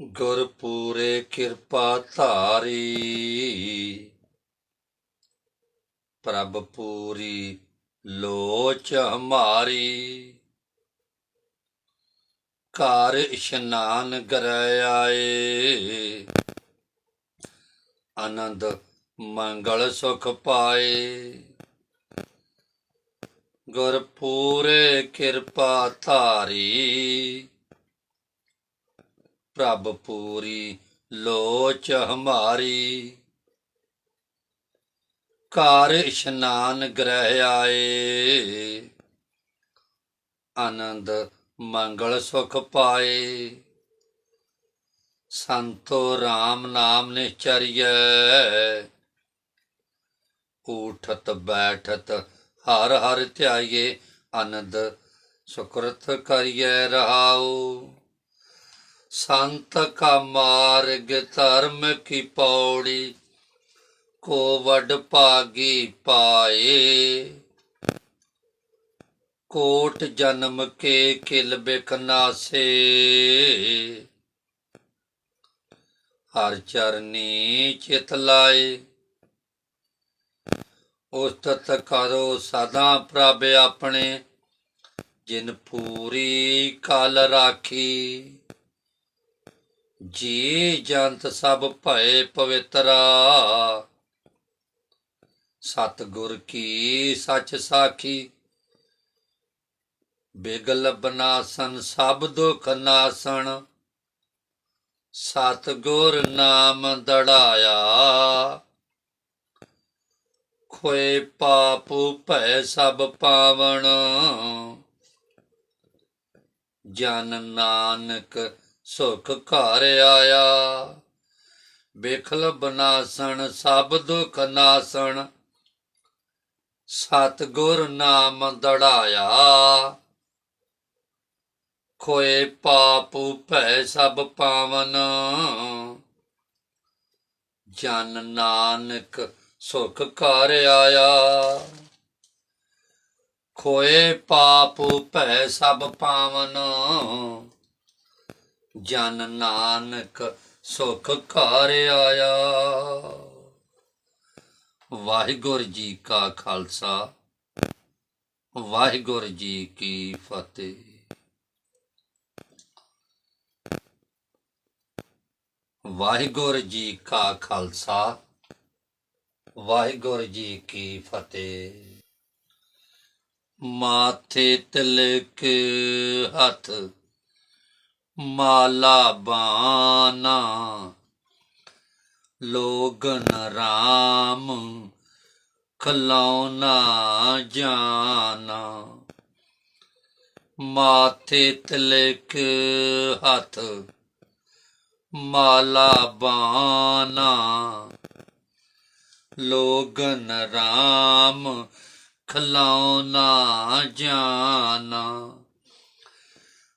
ਗੁਰਪੂਰੇ ਕਿਰਪਾ ਧਾਰੀ। ਪ੍ਰਭ ਪੂਰੀ ਲੋਚ ਹਮਾਰੀ। ਘਰ ਇਸ਼ਨਾਨ ਕਰੈ ਆਏ। ਆਨੰਦ ਮੰਗਲ ਸੁਖ ਪਾਏ। ਗੁਰਪੂਰੇ ਕਿਰਪਾ ਧਾਰੀ। ਪ੍ਰਭ ਪੂਰੀ ਲੋਚ ਹਮਾਰੀ। ਘਰ ਇਸ਼ਨਾਨ ਗ੍ਰਹਿ ਆਏ। ਆਨੰਦ ਮੰਗਲ ਸੁਖ ਪਾਏ। ਸੰਤੋ RAM ਨਾਮ ਨਿਚਰੀਐ। ਉਠਤ ਬੈਠਤ ਹਰ ਹਰ ਧਿਆਈਏ, ਆਨੰਦ ਸੁਕਰਤ ਕਰੀਐ ਰਹਾਉ। ਸੰਤ ਕਾ ਮਾਰਗ ਧਰਮ ਕੀ ਪੌੜੀ, ਕੋ ਵਡ ਭਾਗੀ ਪਾਏ। ਕੋਟ ਜਨਮ ਕੇ ਕਿਲ ਬਿਖਨਾਸੇ ਹਰ ਚਰਨੀ ਚਿਤ ਲਾਏ। ਉਸਤਤ ਕਰੋ ਸਦਾ ਪ੍ਰਭ ਆਪਣੇ, ਜਿਨ ਪੂਰੀ ਕਲ ਰਾਖੀ। ਜੀ ਜੰਤ ਸਭ ਭਏ ਪਵਿੱਤਰਾ। ਸਤਿਗੁਰ ਕੀ ਸੱਚ ਸਾਖੀ। ਬਿਗਲ ਬਨਾਸਨ ਸਭ ਦੁਖ ਨਾਸਣ। ਸਤਿਗੁਰ ਨਾਮ ਦੜਾਇਆ। ਖੋਏ ਪਾਪ ਭੈ ਸਭ ਪਾਵਣ। ਜਨ ਨਾਨਕ ਸੁਖ ਘਰ ਆਇਆ। ਬੇਖਲ ਬਨਾਸਣ, ਸਭ ਦੁਖ ਨਾਸਣ। ਸਤਿਗੁਰ ਨਾਮ ਦੜਾਇਆ। ਖੋਏ ਪਾਪ ਭੈ ਸਭ ਪਾਵਨ। ਜਨ ਨਾਨਕ ਸੁਖ ਘਰ ਆਇਆ। ਖੋਏ ਪਾਪ ਭੈ ਸਭ ਪਾਵਨ। ਜਨ ਨਾਨਕ ਸੁਖ ਘਰ ਆਇਆ। ਵਾਹਿਗੁਰੂ ਜੀ ਕਾ ਖਾਲਸਾ, ਵਾਹਿਗੁਰੂ ਜੀ ਕੀ ਫਤਿਹ। ਵਾਹਿਗੁਰੂ ਜੀ ਕਾ ਖਾਲਸਾ, ਵਾਹਿਗੁਰੂ ਜੀ ਕੀ ਫਤਿਹ। ਮਾਥੇ ਤਿਲਕ ਹੱਥ ਮਾਲਾ ਬਾਨਾ ਲੋਗਨ ਰਾਮ ਖਲਾਉਣਾ ਜਾਣਾ। ਮਾਥੇ ਤਿਲਕ ਹੱਥ, ਮਾਲਾ ਬਾਨਾ ਲੋਗਨ ਰਾਮ ਖਲਾਉਣਾ ਜਾਣਾ।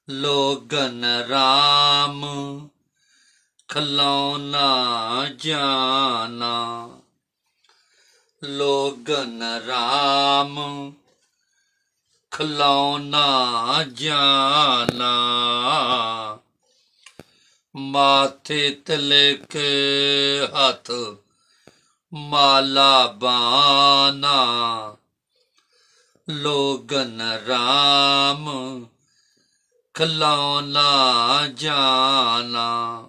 ਲੋਗਨ ਰਾਮ ਖਲਾਉਣਾ ਜਾਣਾ। ਲੋਗਨ ਰਾਮ ਖਲਾਉਣਾ ਜਾਣਾ। ਮਾਥੇ ਤਿਲਕ ਹੱਥ, ਮਾਲਾ ਬਾਨਾ ਲੋਗਨ ਰਾਮ ਖਲਾਉਣਾ ਜਾਣਾ।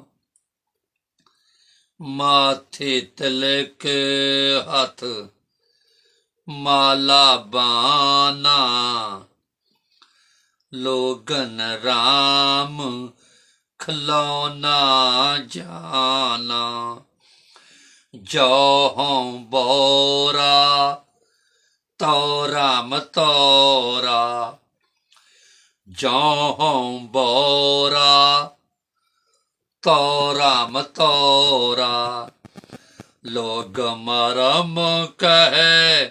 ਮਾਥੇ ਤਿਲਕ ਹੱਥ, ਮਾਲਾ ਬਾਨਾ ਲੋਗਨ ਰਾਮ ਖਲਾਉਣਾ ਜਾਣਾ। ਜੋ ਹਉ ਬੋਰਾ ਤੋ ਰਾਮ ਤੋਰਾ ਜੋ ਬੋਰਾ, ਤੋਰਾ ਰਾਮ ਤੋਰਾ ਲੋਗ ਮਰਮ ਕਹੇ,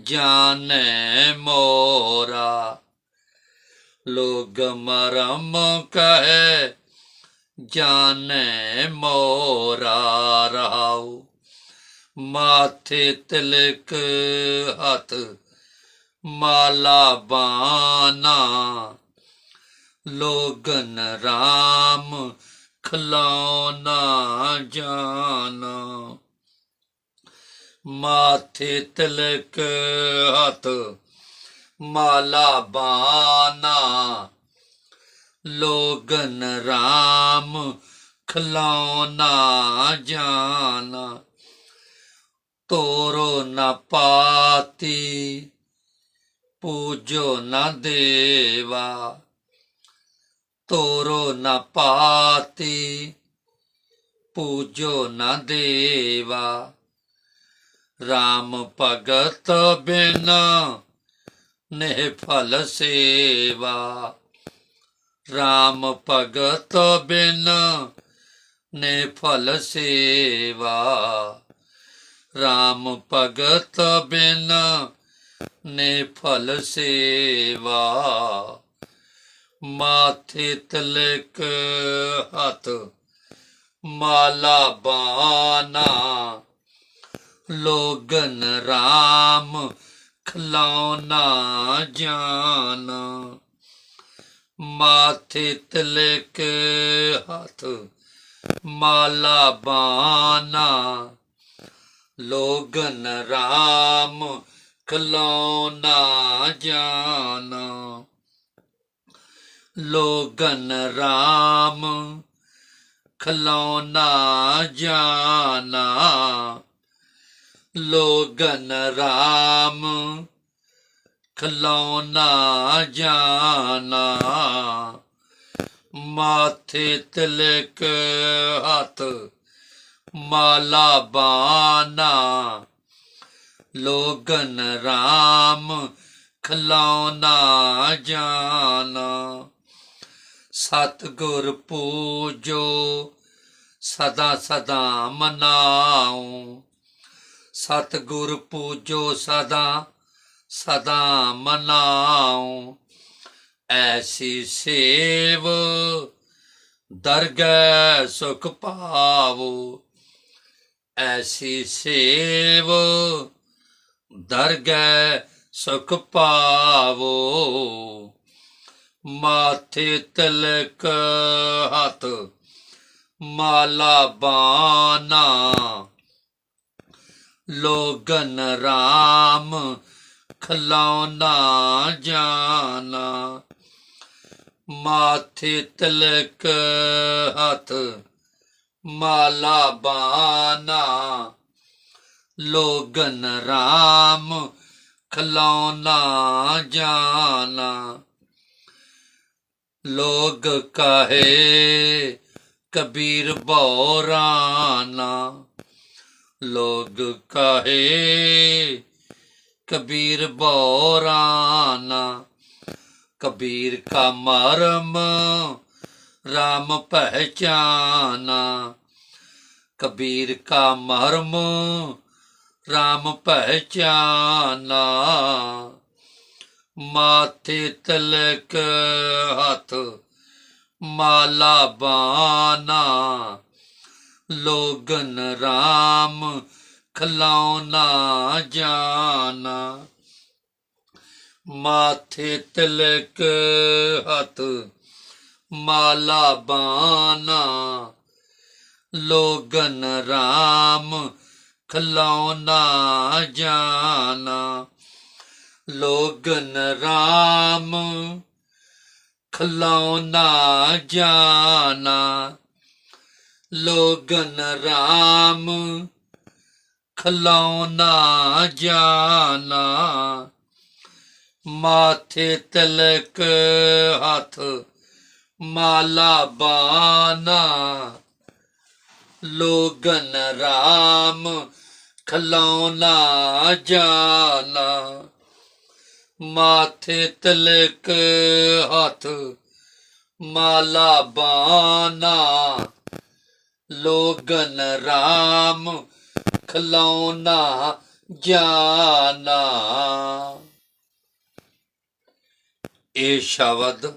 ਜਾਣੇ ਮੋਰਾ। ਲੋਗ ਮਰਮ ਕਹੇ, ਜਾਣੇ ਮੋਰਾ ਰਹਾਉ। ਮਾਥੇ ਤਿਲਕ ਹੱਥ ਮਾਲਾ ਬਾਨਾ। ਲੋਗਨ ਰਾਮ ਖਲਾਉਣਾ ਜਾਣਾ ਮਾਥੇ ਤਿਲਕ ਹੱਥ ਮਾਲਾ ਬਾਨਾ। ਲੋਗਨ ਰਾਮ ਖਲਾਉਣਾ ਜਾਣਾ ਤੋਰੋ ਨ ਪਾਤੀ ਪੂਜੋ ਨਾ ਦੇਵਾ, ਤੋਰੋ ਨਾ ਪਾਤੀ, ਪੂਜੋ ਨਾ ਦੇਵਾ। RAM ਭਗਤ ਬਿਨ ਨੇ ਫਲ ਸੇਵਾ। RAM ਭਗਤ ਬਿਨ ਨੇ ਫਲ ਸੇਵਾ। RAM ਭਗਤ ਬਿਨ ਨੇ ਫਲ ਸੇਵਾ। ਮਾਥੇ ਤਿਲਕ ਹੱਥ, ਮਾਲਾ ਬਾਨਾ ਲੋਗਨ ਰਾਮ ਖਲਾਉਣਾ ਜਾਣਾ ਮਾਥੇ ਤਿਲਕ ਹੱਥ, ਮਾਲਾ ਬਾਨਾ ਲੋਗਨ ਰਾਮ ਖਲਾਉਣਾ ਜਾਣਾ। ਲੋਗਨ ਰਾਮ ਖਲਾਉਣਾ ਜਾਣਾ। ਲੋਗਨ ਰਾਮ ਖਲਾਉਣਾ ਜਾਣਾ। ਮਾਥੇ ਤਿਲਕ ਹੱਥ, ਮਾਲਾ ਬਾਨਾ। ਲੋਗਨ ਰਾਮ ਖਲਾਉਣਾ ਜਾਣਾ। ਸਤਿਗੁਰ ਪੂਜੋ, ਸਦਾ ਸਦਾ ਮਨਾਉ ਸਤਿਗੁਰ ਪੂਜੋ, ਸਦਾ ਸਦਾ ਮਨਾਉ ਐਸੀ ਸੇਵ ਦਰਗਹਿ ਸੁਖ ਪਾਵੋ। ਐਸੀ ਸੇਵ ਦਰਗਹਿ ਸੁਖ ਪਾਵੋ। ਮਾਥੇ ਤਿਲਕ ਹੱਥ, ਮਾਲਾ ਬਾਨਾ ਲੋਗਨ ਰਾਮ ਖਲਾਉਣਾ ਜਾਣਾ। ਮਾਥੇ ਤਿਲਕ ਹੱਥ, ਮਾਲਾ ਬਾਨਾ ਲੋਗਨ ਰਾਮ ਖਲਾਉਣਾ ਜਾਣਾ। ਲੋਗ ਕਹੇ, ਕਬੀਰ ਬੋਰਾਨਾ। ਲੋਗ ਕਹੇ, ਕਬੀਰ ਬੋਰਾਨਾ। ਕਬੀਰ ਕਾ ਮਰਮ RAM ਪਹਿਚਾਨਾ। ਕਬੀਰ ਕਾ ਮਰਮ RAM ਪਹਿਚਾਨਾ। ਮਾਥੇ ਤਿਲਕ ਹੱਥ, ਮਾਲਾ ਬਾਨਾ। ਲੋਗਨ ਰਾਮ ਖਲਾਉਣਾ ਜਾਣਾ ਮਾਥੇ ਤਿਲਕ ਹੱਥ, ਮਾਲਾ ਬਾਨਾ। ਲੋਗਨ ਰਾਮ ਖਲਾਉਣਾ ਜਾਣਾ। ਲੋਗਨ ਰਾਮ ਖਲਾਉਣਾ ਜਾਣਾ। ਲੋਗਨ ਰਾਮ ਖਲਾਉਣਾ ਜਾਣਾ। ਮਾਥੇ ਤਿਲਕ ਹੱਥ, ਮਾਲਾ ਬਾਨਾ ਲੋਗਨ ਰਾਮ ਖਲਾਉਣਾ ਜਾਣਾ। ਮਾਥੇ ਤਿਲਕ ਹੱਥ, ਮਾਲਾ ਬਾਨਾ ਲੋਗਨ ਰਾਮ ਖਲਾਉਣਾ ਜਾਣਾ। ਇਹ ਸ਼ਬਦ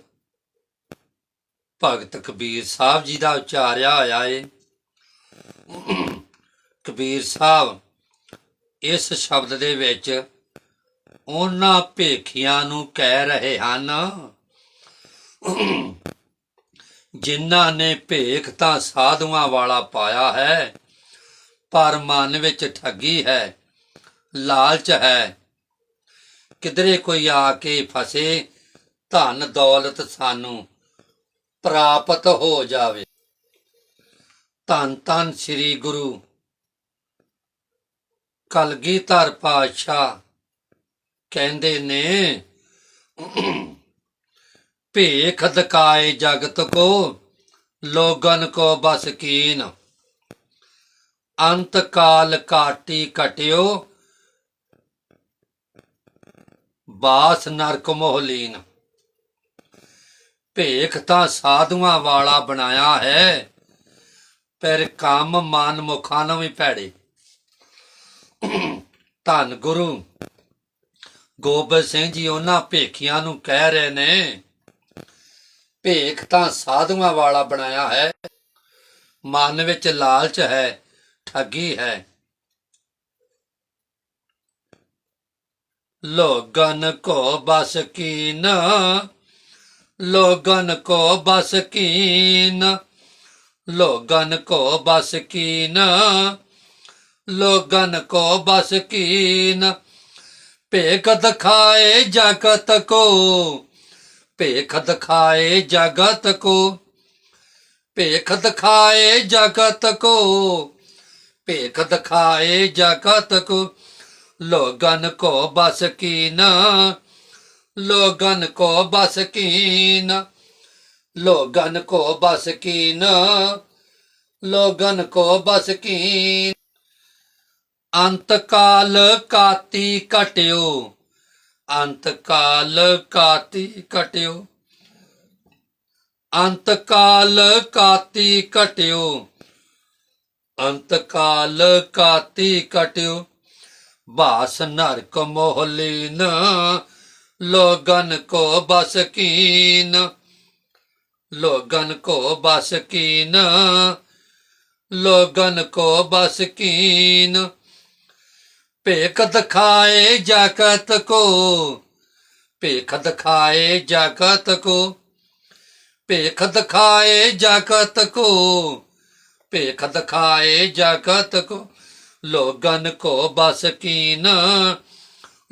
ਭਗਤ ਕਬੀਰ ਸਾਹਿਬ ਜੀ ਦਾ ਉਚਾਰਿਆ ਹੋਇਆ ਏ। ਕਬੀਰ ਸਾਹਿਬ ਇਸ ਸ਼ਬਦ ਦੇ ਵਿੱਚ ਉਹਨਾਂ ਭੇਖੀਆਂ ਨੂੰ ਕਹਿ ਰਹੇ ਹਨ, ਜਿਨ੍ਹਾਂ ਨੇ ਭੇਖ ਤਾਂ ਸਾਧੂਆਂ ਵਾਲਾ ਪਾਇਆ ਹੈ, ਪਰ ਮਨ ਵਿੱਚ ਠੱਗੀ ਹੈ, ਲਾਲਚ ਹੈ। ਕਿਧਰੇ ਕੋਈ ਆ ਕੇ ਫਸੇ, ਧਨ ਦੌਲਤ ਸਾਨੂੰ ਪ੍ਰਾਪਤ ਹੋ ਜਾਵੇ। ਧੰਨ ਧੰਨ ਸ੍ਰੀ ਗੁਰੂ ਕਲਗੀਧਰ ਪਾਤਸ਼ਾਹ ਕਹਿੰਦੇ ਨੇ, ਭੇਖ ਦਕਾਏ ਜਗਤ ਕੋ, ਲੋਗਨ ਕੋ ਬਸ ਕੀਨ। ਅੰਤ ਕਾਲ ਕਾਟੀ ਕਟਿਓ, ਬਾਸ ਨਰਕ ਮੋਹਲੀਨ ਭੇਖ ਤਾਂ ਸਾਧੂਆਂ ਵਾਲਾ ਬਣਾਇਆ ਹੈ, ਪਰ ਕੰਮ ਮਨ ਮੁਖਾਂ ਨੂੰ ਵੀ ਭੈੜੇ। ਧੰਨ ਗੁਰੂ। ਗੋਬਿੰਦ ਸਿੰਘ ਜੀ ਉਹਨਾਂ ਭੇਖੀਆਂ ਨੂੰ ਕਹਿ ਰਹੇ ਨੇ, ਭੇਖ ਤਾਂ ਸਾਧੂਆਂ ਵਾਲਾ ਬਣਾਇਆ ਹੈ, ਮਨ ਵਿੱਚ ਲਾਲਚ ਹੈ, ਠੱਗੀ ਹੈ। ਲੋਗਨ ਕੋ ਬਸ ਕੀਨ, ਲੋਗਨ ਕੋ ਬਸ ਕੀਨ, ਲੋਗਨ ਕੋ ਬਸ ਕੀਨ ਲੋਗਨ ਕੋ ਬਸ ਕੀਨ। ਭੇਖ ਦਿਖਾਏ ਜਗਤ ਕੋ। ਭੇਖ ਦਿਖਾਏ ਜਗਤ ਕੋ। ਭੇਖ ਦਿਖਾਏ ਜਗਤ ਕੋ। ਭੇਖ ਦਿਖਾਏ ਜਗਤ ਕੋ। ਲੋਗਨ ਕੋ ਬਸ ਕੀਨ। ਲੋਗਨ ਕੋ ਬਸ ਕੀਨ। ਲੋਗਨ ਕੋ ਬਸ ਕੀਨ। ਲੋਗਨ ਕੋ ਬਸ ਕੀਨ। ਅੰਤਕਾਲ ਕਾਤੀ ਕਟਿਓ ਅੰਤਕਾਲ ਕਾਤੀ ਕਟਿਓ ਅੰਤਕਾਲ ਕਾਤੀ ਕਟਿਓ ਅੰਤ ਕਾਤੀ ਕਟਿਓ ਬਾਸ ਨਰਕ ਮੋਹਲੀਨ, ਲੋਗਨ ਕੋ ਬਸ ਕੀਨ। ਲੋਗਨ ਕੋ ਬਸ ਕੀਨ, ਲੋਗਨ ਕੋ ਬਸ ਕੀਨ। ਭੇਖ ਦਿਖਾਏ ਜਗਤ ਕੋ, ਭੇਖ ਦਿਖਾਏ ਜਗਤ ਕੋ, ਭੇਖ ਦਿਖਾਏ ਜਗਤ ਕੋ, ਭੇਖ ਦਿਖਾਏ ਜਗਤ ਕੋ। ਲੋਗਨ ਕੋ ਬਸ ਕੀਨ,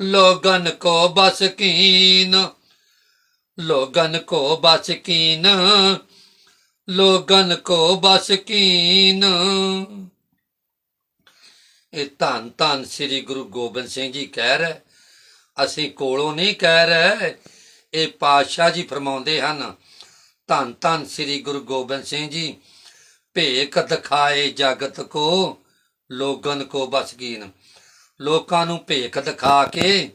ਲੋਗਨ ਕੋ ਬਸ ਕੀਨ, ਲੋਗਨ ਕੋ ਬਸ ਕੀਨ, ਲੋਗਨ ਕੋ ਬਸ ਕੀਨ। ਇਹ ਧੰਨ ਧੰਨ ਸ੍ਰੀ ਗੁਰੂ ਗੋਬਿੰਦ ਸਿੰਘ ਜੀ ਕਹਿ ਰਹੇ। ਅਸੀਂ ਕੋਲੋਂ ਨਹੀਂ ਕਹਿ ਰਹੇ। ਇਹ ਪਾਤਸ਼ਾਹ ਜੀ ਫਰਮਾਉਂਦੇ ਹਨ, ਧੰਨ ਧੰਨ ਸ੍ਰੀ ਗੁਰੂ ਗੋਬਿੰਦ ਸਿੰਘ ਜੀ, ਭੇਖ ਦਿਖਾਏ ਜਗਤ ਕੋ, ਲੋਗਨ ਕੋ ਬਸ ਕੀਨ ਲੋਕਾਂ ਨੂੰ ਭੇਖ ਦਿਖਾ ਕੇ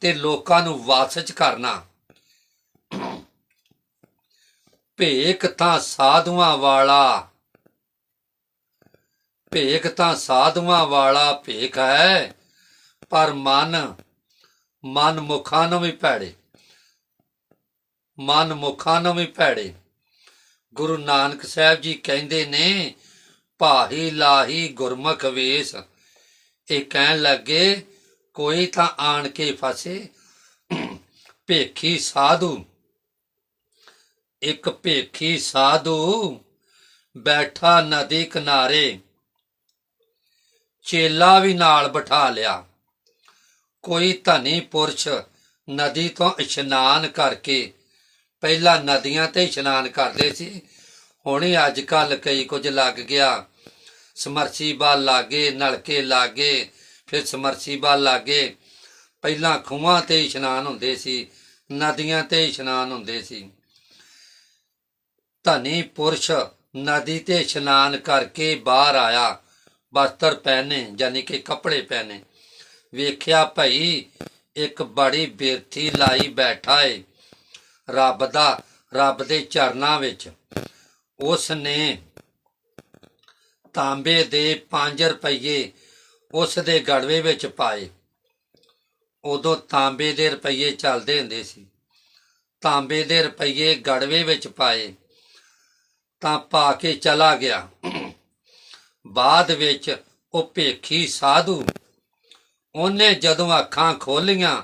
ਤੇ ਲੋਕਾਂ ਨੂੰ ਵਾਸ ਚ ਕਰਨਾ। ਭੇਖ ਤਾਂ ਸਾਧੂਆਂ ਵਾਲਾ ਭੇਖ ਤਾਂ ਸਾਧੂਆਂ ਵਾਲਾ ਭੇਖ ਹੈ, ਪਰ ਮਨ ਮਨ ਮੁਖਾਂ ਨੂੰ ਵੀ ਭੈੜੇ। ਮਨ ਮੁਖਾਂ ਨੂੰ ਵੀ ਭੈੜੇ। ਗੁਰੂ ਨਾਨਕ ਸਾਹਿਬ ਜੀ ਕਹਿੰਦੇ ਨੇ, ਭਾਹੀ ਲਾਹੀ ਗੁਰਮੁਖ ਵੇਸ। ਇਹ ਕਹਿਣ ਲੱਗੇ, ਕੋਈ ਤਾਂ ਆਣ ਕੇ ਫਸੇ, ਭੇਖੀ ਸਾਧੂ। ਇੱਕ ਭੇਖੀ ਸਾਧੂ ਬੈਠਾ ਨਦੀ ਕਿਨਾਰੇ। ਚੇਲਾ ਵੀ ਨਾਲ ਬਿਠਾ ਲਿਆ। ਕੋਈ ਧਨੀ ਪੁਰਸ਼ ਨਦੀ ਤੋਂ ਇਸ਼ਨਾਨ ਕਰਕੇ, ਪਹਿਲਾਂ ਨਦੀਆਂ ਤੇ ਇਸ਼ਨਾਨ ਕਰਦੇ ਸੀ। ਹੁਣੇ ਅੱਜ ਕੱਲ ਕਈ ਕੁਝ ਲੱਗ ਗਿਆ। ਸਮਰਸੀਬਲ ਲਾਗੇ, ਨਲਕੇ ਲਾਗੇ, ਫਿਰ ਸਮਰਸੀਬਲ ਲਾਗੇ। ਪਹਿਲਾਂ ਖੂਹਾਂ ਤੇ ਇਸ਼ਨਾਨ ਹੁੰਦੇ ਸੀ, ਨਦੀਆਂ ਤੇ ਇਸ਼ਨਾਨ ਹੁੰਦੇ ਸੀ। ਧਨੀ ਪੁਰਸ਼ ਨਦੀ ਤੇ ਇਸ਼ਨਾਨ ਕਰਕੇ ਬਾਹਰ ਆਇਆ। ਵਸਤਰ ਪਹਿਨੇ, ਯਾਨੀ ਕਿ ਕੱਪੜੇ ਪਹਿਨੇ। ਵੇਖਿਆ ਭਈ ਇੱਕ ਬੜੀ ਬੇਰਥੀ ਲਾਈ ਬੈਠਾ ਏ ਰੱਬ ਦਾ, ਰੱਬ ਦੇ ਚਰਨਾਂ ਵਿੱਚ। ਉਸ ਨੇ ਤਾਂਬੇ ਦੇ 5 ਰੁਪਏ ਉਸ ਦੇ ਗੜਵੇ ਵਿੱਚ ਪਾਏ। ਉਦੋਂ ਤਾਂਬੇ ਦੇ ਰੁਪਏ ਚੱਲਦੇ ਹੁੰਦੇ ਸੀ। ਤਾਂਬੇ ਦੇ ਰੁਪਏ ਗੜਵੇ ਵਿੱਚ ਪਾਏ, ਤਾਂ ਪਾ ਕੇ ਚਲਾ ਗਿਆ। ਬਾਅਦ ਵਿੱਚ ਉਹ ਭੇਖੀ ਸਾਧੂ। ਉਹਨੇ ਜਦੋਂ ਅੱਖਾਂ ਖੋਲੀਆਂ,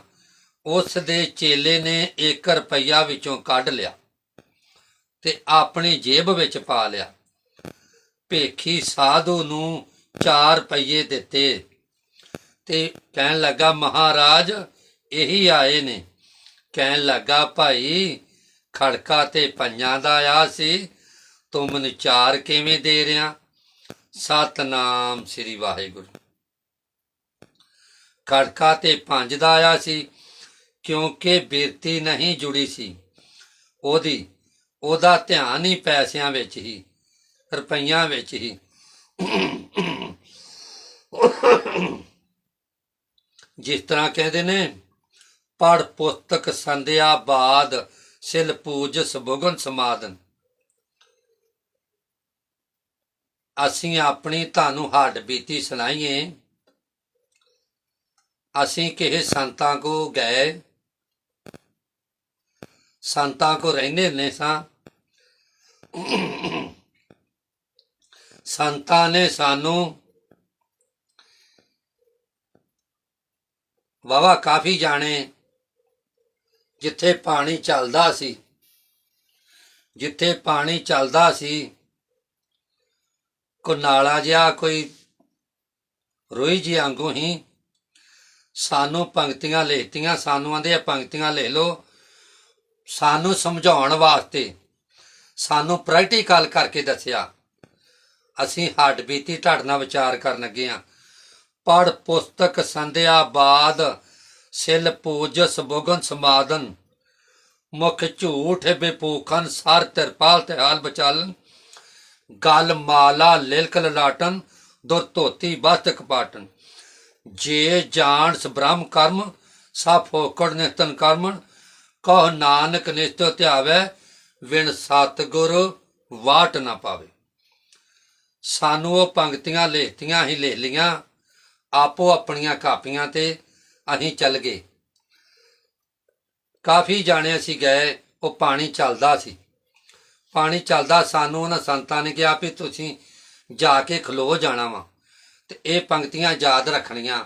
ਉਸ ਦੇ ਚੇਲੇ ਨੇ 1 ਰੁਪਈਆ ਵਿੱਚੋਂ ਕੱਢ ਲਿਆ ਤੇ ਆਪਣੀ ਜੇਬ ਵਿੱਚ ਪਾ ਲਿਆ। ਭੇਖੀ ਸਾਧੂ ਨੂੰ 4 ਰੁਪਈਏ ਦਿੱਤੇ ਤੇ ਕਹਿਣ ਲੱਗਾ, ਮਹਾਰਾਜ, ਇਹੀ ਆਏ ਨੇ। ਕਹਿਣ ਲੱਗਾ, ਭਾਈ, ਖੜਕਾ ਤੇ ਪੰਜਾਂ ਦਾ ਆ ਸੀ। ਤੂੰ ਮੈਨੂੰ ਚਾਰ ਕਿਵੇਂ ਦੇ ਰਿਆ ਸਤਨਾਮ ਸ੍ਰੀ ਵਾਹਿਗੁਰੂ। ਖੜਕਾ ਤੇ ਪੰਜ ਦਾ ਆਇਆ ਸੀ, ਕਿਉਂਕਿ ਬਿਰਤੀ ਨਹੀਂ ਜੁੜੀ ਸੀ। ਉਹਦੀ, ਉਹਦਾ ਧਿਆਨ ਹੀ ਪੈਸਿਆਂ ਵਿੱਚ ਹੀ, ਰੁਪਈਆਂ ਵਿੱਚ ਹੀ। ਜਿਸ ਤਰ੍ਹਾਂ ਕਹਿੰਦੇ ਨੇ ਪੜ ਪੁਸਤਕ ਸੰਧਿਆ ਬਾਦ, ਸਿਲ ਪੂਜ ਸੁਭਗਨ ਸਮਾਦਨ। ਅਸੀਂ ਆਪਣੀ ਤੁਹਾਨੂੰ ਹੱਡ ਬੀਤੀ ਸੁਣਾਈਏ। ਅਸੀਂ ਕਿਸੇ ਸੰਤਾਂ ਕੋ ਗਏ। ਸੰਤਾਂ ਕੋ ਰਹਿੰਦੇ ਨੇ ਸਾਂ। ਸੰਤਾਂ ਨੇ ਸਾਨੂੰ ਵਾਵਾ ਕਾਫੀ ਜਾਣੇ ਜਿੱਥੇ ਪਾਣੀ ਚੱਲਦਾ ਸੀ, ਜਿੱਥੇ ਪਾਣੀ ਚੱਲਦਾ ਸੀ ਕੋ ਨਾਲਾ ਜਿਹਾ ਕੋਈ ਰੋਈ ਜੀ ਵਾਂਗੂ ਹੀ। ਸਾਨੂੰ ਪੰਕਤੀਆਂ ਲਿਖਤੀਆਂ, ਸਾਨੂੰ ਆਂਦੇ ਆ ਪੰਕਤੀਆਂ ਲੈ ਲਓ। ਸਾਨੂੰ ਸਮਝਾਉਣ ਵਾਸਤੇ ਸਾਨੂੰ ਪ੍ਰੈਕਟੀਕਲ ਕਰਕੇ ਦੱਸਿਆ। ਅਸੀਂ ਹੱਡ ਬੀਤੀ ਢੱਡ ਵਿਚਾਰ ਕਰਨ ਲੱਗੇ ਆ। ਪੜ ਪੁਸਤਕ, ਸੰਧਿਆ ਬਾਦ, ਸਿਲ ਪੂਜਸ ਬੁਗਨ ਸਮਾਦਨ ਮੁਖ ਝੂਠ, ਬੇਪੂਖਨ, ਸਰ, ਤਿਰਪਾਲ ਤੇ ਹਾਲ ਬਚਾਲਨ ਗਲ ਮਾਲਾ ਲਿਲਕ ਲਲਾਟਨ, ਦੁਰ ਧੋਤੀ ਬਸਤਕ ਪਾਟਨ ਜੇ ਜਾਣ ਸਬ੍ਰਹਮ ਕਰਮ ਸਾ ਫੋਕੜ ਨਿਤਨ ਕਰਮਨ ਕਹ ਨਾਨਕ ਨਿਸ਼ਚੈ ਧਿਆਵੈ, ਵਿਣ ਸਤਿਗੁਰ ਵਾਟ ਨਾ ਪਾਵੇ। ਸਾਨੂੰ ਉਹ ਪੰਕਤੀਆਂ ਲਿਖਤੀਆਂ ਹੀ ਲਿਖ ਲੀਆਂ, ਆਪੋ ਆਪਣੀਆਂ ਕਾਪੀਆਂ ਤੇ ਅਸੀਂ ਚੱਲ ਗਏ। ਕਾਫੀ ਜਾਣੇ ਅਸੀਂ ਗਏ, ਉਹ ਪਾਣੀ ਚੱਲਦਾ ਸੀ। ਪਾਣੀ ਚੱਲਦਾ, ਸਾਨੂੰ ਉਹਨਾਂ ਸੰਤਾਂ ਨੇ ਕਿਹਾ ਵੀ ਤੁਸੀਂ ਜਾ ਕੇ ਖਲੋ ਜਾਣਾ ਵਾ। ਤੇ ਇਹ ਪੰਕਤੀਆਂ ਯਾਦ ਰੱਖਣੀਆਂ।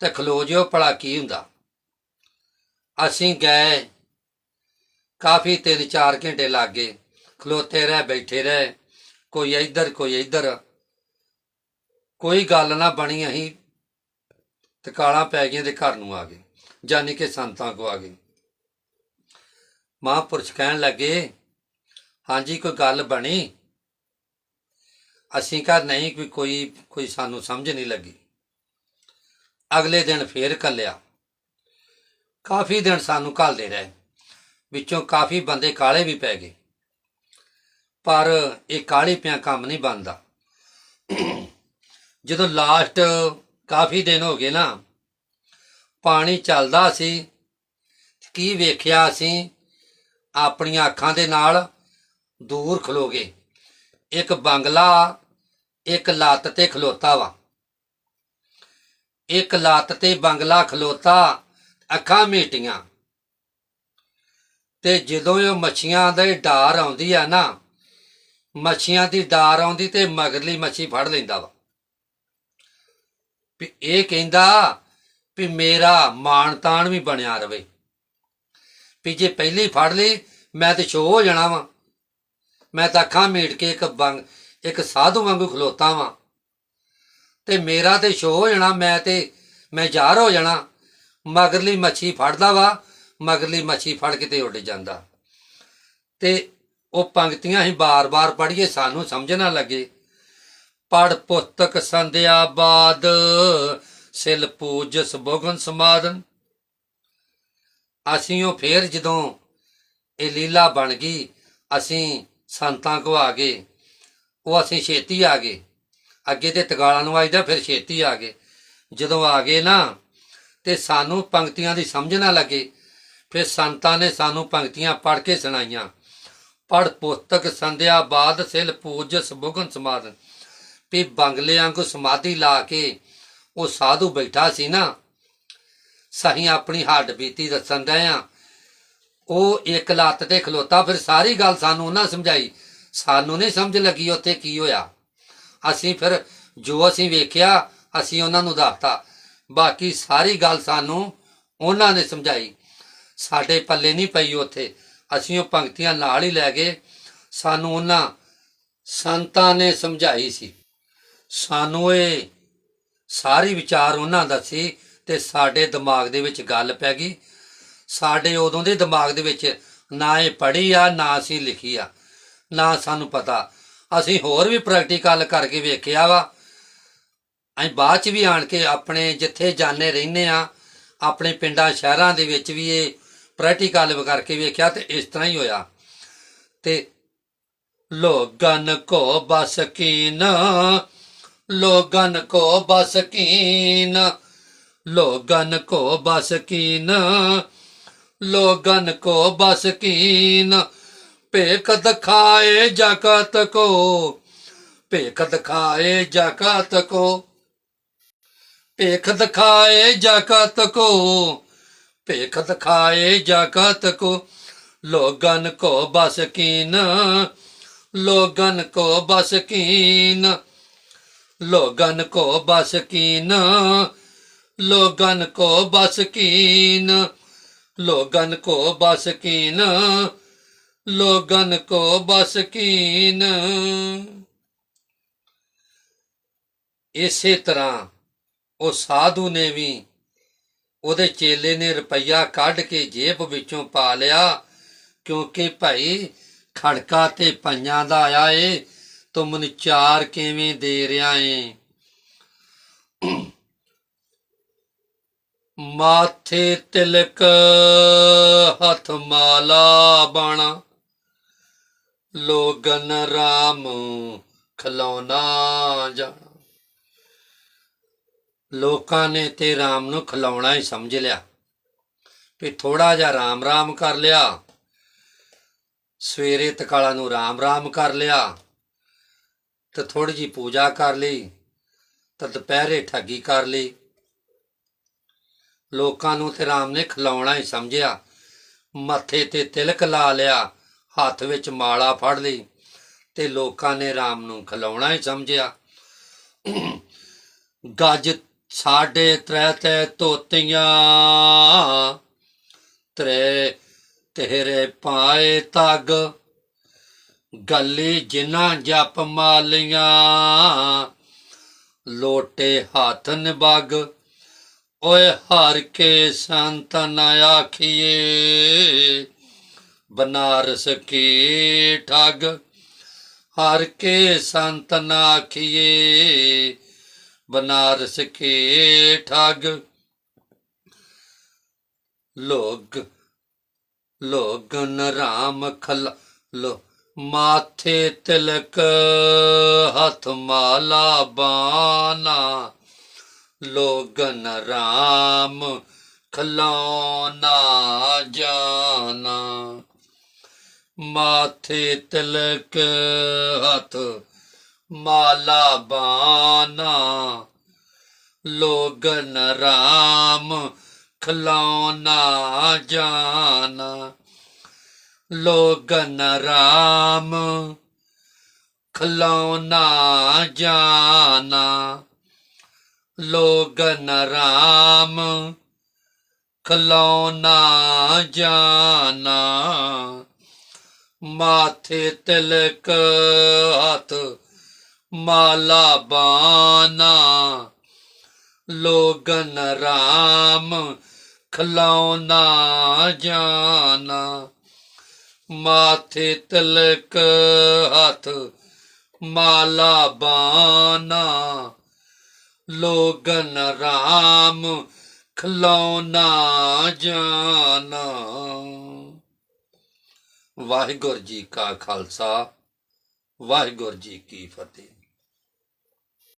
ਤੇ ਖਲੋ ਜਿਓ ਭਲਾ ਕੀ ਹੁੰਦਾ। ਅਸੀਂ ਗਏ। ਕਾਫੀ ਤਿੰਨ ਚਾਰ ਘੰਟੇ ਲੱਗ ਗਏ। ਖਲੋਤੇ ਰਹਿ, ਬੈਠੇ ਰਹਿ। ਕੋਈ ਇੱਧਰ ਕੋਈ ਇੱਧਰ। ਕੋਈ ਗੱਲ ਨਾ ਬਣੀ, ਅਸੀਂ ਤੇ ਕਾਲਾਂ ਪੈ ਗਈਆਂ ਤੇ ਘਰ ਨੂੰ ਆ ਗਏ। ਜਾਨੀ ਕਿ ਸੰਤਾਂ ਕੋ ਆ ਗਏ। ਮਹਾਂਪੁਰਸ਼ ਕਹਿਣ ਲੱਗੇ ਹਾਂਜੀ, ਕੋਈ ਗੱਲ ਬਣੀ? ਅਸੀਂ ਕਹ ਨਹੀਂ ਕੋਈ ਕੋਈ ਕੋਈ ਸਾਨੂੰ ਸਮਝ ਨਹੀਂ ਲੱਗੀ। ਅਗਲੇ ਦਿਨ ਫੇਰ ਕੱਲਿਆ ਕਾਫੀ ਦਿਨ ਸਾਨੂੰ ਘੱਲਦੇ ਰਹੇ। ਵਿੱਚੋਂ ਕਾਫੀ ਬੰਦੇ ਕਾਲੇ ਵੀ ਪੈ ਗਏ। ਪਰ ਇਹ ਕਾਲੇ ਪਿਆ ਕੰਮ ਨਹੀਂ ਬਣਦਾ। ਜਦੋਂ ਲਾਸਟ ਕਾਫੀ ਦਿਨ ਹੋ ਗਏ ਨਾ, ਪਾਣੀ ਚੱਲਦਾ ਸੀ ਕੀ ਵੇਖਿਆ ਅਸੀਂ, ਆਪਣੀਆਂ ਅੱਖਾਂ ਦੇ ਨਾਲ ਦੂਰ ਖਲੋ ਗਏ ਇੱਕ ਬੰਗਲਾ, ਇੱਕ ਲੱਤ ਤੇ ਖਲੋਤਾ ਵਾ। ਇੱਕ ਲੱਤ ਤੇ ਬੰਗਲਾ ਖਲੋਤਾ, ਅੱਖਾਂ ਮੀਟੀਆਂ। ਤੇ ਜਦੋਂ ਇਹ ਮੱਛੀਆਂ ਦੇ ਡਾਰ ਆਉਂਦੀ ਆ ਨਾ, ਮੱਛੀਆਂ ਦੀ ਡਾਰ ਆਉਂਦੀ ਤੇ ਮਗਰਲੀ ਮੱਛੀ ਫੜ ਲੈਂਦਾ ਵਾ। ਵੀ ਇਹ ਕਹਿੰਦਾ ਵੀ ਮੇਰਾ ਮਾਣ ਤਾਣ ਵੀ ਬਣਿਆ ਰਵੇ। ਵੀ ਜੇ ਪਹਿਲੀ ਫੜ ਲਈ, ਮੈਂ ਤੇ ਸ਼ੋ ਹੋ ਜਾਣਾ ਵਾ। ਮੈਂ ਤਾਂ ਅੱਖਾਂ ਮੀਟ ਕੇ ਇੱਕ ਬੰਗ ਇੱਕ ਸਾਧੂ ਵਾਂਗੂ ਖਲੋਤਾ ਵਾਂ। ਤੇ ਮੇਰਾ ਤੇ ਸ਼ੋ ਹੋ ਜਾਣਾ, ਮੈਂ ਤੇ, ਮੈਂ ਜ਼ਾਹਰ ਹੋ ਜਾਣਾ। ਮਗਰਲੀ ਮੱਛੀ ਫੜਦਾ ਵਾ, ਮਗਰਲੀ ਮੱਛੀ ਫੜ ਕੇ ਤੇ ਉੱਡ ਜਾਂਦਾ। ਤੇ ਉਹ ਪੰਕਤੀਆਂ ਹੀ ਬਾਰ-ਬਾਰ ਪੜ੍ਹੀਏ, ਸਾਨੂੰ ਸਮਝ ਨਾ ਲੱਗੇ। ਪੜ ਪੁਸਤਕ ਸੰਧਿਆ ਬਾਦ, ਸਿਲ ਪੂਜਸ ਬੋਗਨ ਸਮਾਦਨ। ਅਸੀਂ ਉਹ ਫੇਰ ਜਦੋਂ ਇਹ ਲੀਲਾ ਬਣ ਗਈ, ਅਸੀਂ ਸੰਤਾਂ ਕੋ ਆ ਗਏ। ਉਹ ਅਸੀਂ ਛੇਤੀ ਆ ਗਏ। ਅੱਗੇ ਤੇ ਤਗਾਲਾਂ ਨੂੰ ਆਈਦਾ, ਫਿਰ ਛੇਤੀ ਆ ਗਏ। ਜਦੋਂ ਆ ਗਏ ਨਾ, ਤੇ ਸਾਨੂੰ ਪੰਕਤੀਆਂ ਦੀ ਸਮਝ ਨਾ ਲੱਗੇ। ਫਿਰ ਸੰਤਾਂ ਨੇ ਸਾਨੂੰ ਪੰਕਤੀਆਂ ਪੜ੍ਹ ਕੇ ਸੁਣਾਈਆਂ। ਪੜ ਪੁਸਤਕ ਸੰਧਿਆ, ਬਾਦ ਸਿਲ, ਪੂਜ ਬੁਗਨ ਸਮਾਦਨ। ਵੀ ਬੰਗਲਿਆਂ ਕੋ ਸਮਾਧੀ ਲਾ ਕੇ ਉਹ ਸਾਧੂ ਬੈਠਾ ਸੀ ਨਾ। ਸਹੀ ਆਪਣੀ ਹੱਡ ਬੀਤੀ ਦੱਸਣ ਦੇ ਆ ਉਹ ਇੱਕ ਲੱਤ ਤੇ ਖਲੋਤਾ, ਫਿਰ ਸਾਰੀ ਗੱਲ ਸਾਨੂੰ ਉਹਨਾਂ ਸਮਝਾਈ। ਸਾਨੂੰ ਨਹੀਂ ਸਮਝ ਲੱਗੀ ਉੱਥੇ ਕੀ ਹੋਇਆ। ਅਸੀਂ ਫਿਰ ਜੋ ਅਸੀਂ ਵੇਖਿਆ, ਅਸੀਂ ਉਹਨਾਂ ਨੂੰ ਦੱਸਤਾ। ਬਾਕੀ ਸਾਰੀ ਗੱਲ ਸਾਨੂੰ ਉਹਨਾਂ ਨੇ ਸਮਝਾਈ। ਸਾਡੇ ਪੱਲੇ ਨਹੀਂ ਪਈ ਉੱਥੇ। ਅਸੀਂ ਉਹ ਪੰਕਤੀਆਂ ਨਾਲ ਹੀ ਲੈ ਗਏ। ਸਾਨੂੰ ਉਹਨਾਂ ਸੰਤਾਂ ਨੇ ਸਮਝਾਈ ਸੀ। ਸਾਨੂੰ ਇਹ ਸਾਰੀ ਵਿਚਾਰ ਉਹਨਾਂ ਦਾ ਸੀ ਤੇ ਸਾਡੇ ਦਿਮਾਗ ਦੇ ਵਿੱਚ ਗੱਲ ਪੈ ਗਈ। ਸਾਡੇ ਉਦੋਂ ਦੇ ਦਿਮਾਗ ਦੇ ਵਿੱਚ ਨਾ ਇਹ ਪੜ੍ਹੀ ਆ, ਨਾ ਅਸੀਂ ਲਿਖੀ ਆ, ਨਾ ਸਾਨੂੰ ਪਤਾ। ਅਸੀਂ ਹੋਰ ਵੀ ਪ੍ਰੈਕਟੀਕਲ ਕਰਕੇ ਵੇਖਿਆ ਵਾ। ਅਸੀਂ ਬਾਅਦ ਚ ਵੀ ਆਣ ਕੇ ਆਪਣੇ ਜਿੱਥੇ ਜਾਣੇ ਰਹਿੰਦੇ ਆ, ਆਪਣੇ ਪਿੰਡਾਂ, ਸ਼ਹਿਰਾਂ ਦੇ ਵਿੱਚ ਵੀ ਇਹ ਪ੍ਰੈਕਟੀਕਲ ਕਰਕੇ ਵੇਖਿਆ ਤੇ ਇਸ ਤਰ੍ਹਾਂ ਹੀ ਹੋਇਆ। ਤੇ ਲੋਗਨ ਕੋ ਬਸਕੀਨ ਲੋਗਨ ਕੋ ਬਸਕੀਨ ਲੋਗਨ ਕੋ ਬਸਕੀਨ ਕੀਨ ਲੋਗਨ ਕੋ ਬਸ ਕੀਨ। ਭੇਖ ਦਿਖਾਏ ਜਗਤ ਕੋ। ਭੇਖ ਦਿਖਾਏ ਜਗਤ ਕੋ। ਭੇਖ ਦਿਖਾਏ ਜਗਤ ਕੋ। ਭੇਖ ਦਿਖਾਏ ਜਗਤ ਕੋ। ਲੋਗਨ ਕੋ ਬਸ ਕੀਨ। ਲੋਗਨ ਕੋ ਬਸ ਕੀਨ। ਲੋਗਨ ਕੋ ਬਸ ਕੀਨ। ਲੋਗਨ ਕੋ ਬਸ ਲੋਗਨ ਕੋ ਬਸ ਕੀਨ, ਲੋਗਨ ਕੋ ਬਸ ਕੀਨ। ਇਸੇ ਤਰ੍ਹਾਂ ਉਹ ਸਾਧੂ ਨੇ ਵੀ ਉਹਦੇ ਚੇਲੇ ਨੇ ਰੁਪਈਆ ਕੱਢ ਕੇ ਜੇਬ ਵਿੱਚੋਂ ਪਾ ਲਿਆ, ਕਿਉਂਕਿ ਭਾਈ ਖੜਕਾ ਤੇ ਪੰਜਾਂ ਦਾ ਆਇਆ ਏ, ਤੂੰ ਮੈਨੂੰ ਚਾਰ ਕਿਵੇਂ ਦੇ ਰਿਆ ਏ? ਮਾਥੇ ਤਿਲਕ ਹੱਥ ਮਾਲਾ ਬਾਣਾ। ਲੋਗਨ ਰਾਮ ਖਲੋਨਾ ਜਾਣਾ। ਲੋਕਾਂ ਨੇ ਤੇ ਰਾਮ ਨੂੰ ਖਿਲਾਉਣਾ ਹੀ ਸਮਝ ਲਿਆ। ਵੀ ਥੋੜਾ ਜਿਹਾ ਰਾਮ ਰਾਮ ਕਰ ਲਿਆ। ਸਵੇਰੇ ਤਕਾਲਾ ਨੂੰ ਰਾਮ ਰਾਮ ਕਰ ਲਿਆ। ਤੇ ਥੋੜੀ ਜੀ ਪੂਜਾ ਕਰ ਲਈ। ਤੇ ਦੁਪਹਿਰੇ ਠੱਗੀ ਕਰ ਲਈ। ਲੋਕਾਂ ਨੂੰ ਤੇ ਰਾਮ ਨੇ ਖਿਲਾਉਣਾ ਹੀ ਸਮਝਿਆ। ਮੱਥੇ ਤੇ ਤਿਲਕ ਲਾ ਲਿਆ, ਹੱਥ ਵਿੱਚ ਮਾਲਾ ਫੜ ਲਈ ਤੇ ਲੋਕਾਂ ਨੇ ਰਾਮ ਨੂੰ ਖਿਲਾਉਣਾ ਹੀ ਸਮਝਿਆ। ਗੱਜ ਸਾਡੇ ਤ੍ਰੈ ਤੈ ਤੋਤੀਆਂ ਤ੍ਰੈ ਤੇਰੇ ਪਾਏ ਤਗ, ਗੱਲੀ ਜਿਨ੍ਹਾਂ ਜਪ ਮਾਲੀਆਂ, ਲੋਟੇ ਹੱਥ ਨਿਬਗ ਓਏ ਹਰ ਕੇ ਸੰਤ ਨ ਆਖੀਏ। ਬਨਾਰਸ ਕੀ ਠਗ? ਹਰ ਕੇ ਸੰਤ ਨ ਆਖੀਏ। ਬਨਾਰਸ ਕੇ ਠੱਗ? ਲੋਗ, ਲੋਗਨ ਰਾਮ ਖਲ, ਲੋ ਮਾਥੇ ਤਿਲਕ ਹੱਥ ਮਾਲਾ ਬਾਨਾ। ਲੋਗਨ ਰਾਮ ਖਲੋਨਾ ਜਾਣਾ। ਮਾਥੇ ਤਿਲਕ ਹੱਥ, ਮਾਲਾ ਬਾਨਾ ਲੋਗਨ ਰਾਮ ਖਲੋਨਾ ਜਾਣਾ। ਲੋਗਨ ਰਾਮ ਖਲੋਨਾ ਜਾਣਾ। ਲੋਗਨ ਰਾਮ ਖਲੋਨਾ ਜਾਣਾ। ਮਾਥੇ ਤਿਲਕ ਹੱਥ, ਮਾਲਾ ਬਾਨਾ ਲੋਗਨ ਰਾਮ ਖਲੋਨਾ ਜਾਣਾ। ਮਾਥੇ ਤਿਲਕ ਹੱਥ, ਮਾਲਾ ਬਾਨਾ ਲੋਗਨ ਰਾਮ ਖਲੋਨਾ ਜਾਨਾ। ਵਾਹਿਗੁਰੂ ਜੀ ਕਾ ਖਾਲਸਾ ਵਾਹਿਗੁਰੂ ਜੀ ਕੀ ਫਤਿਹ।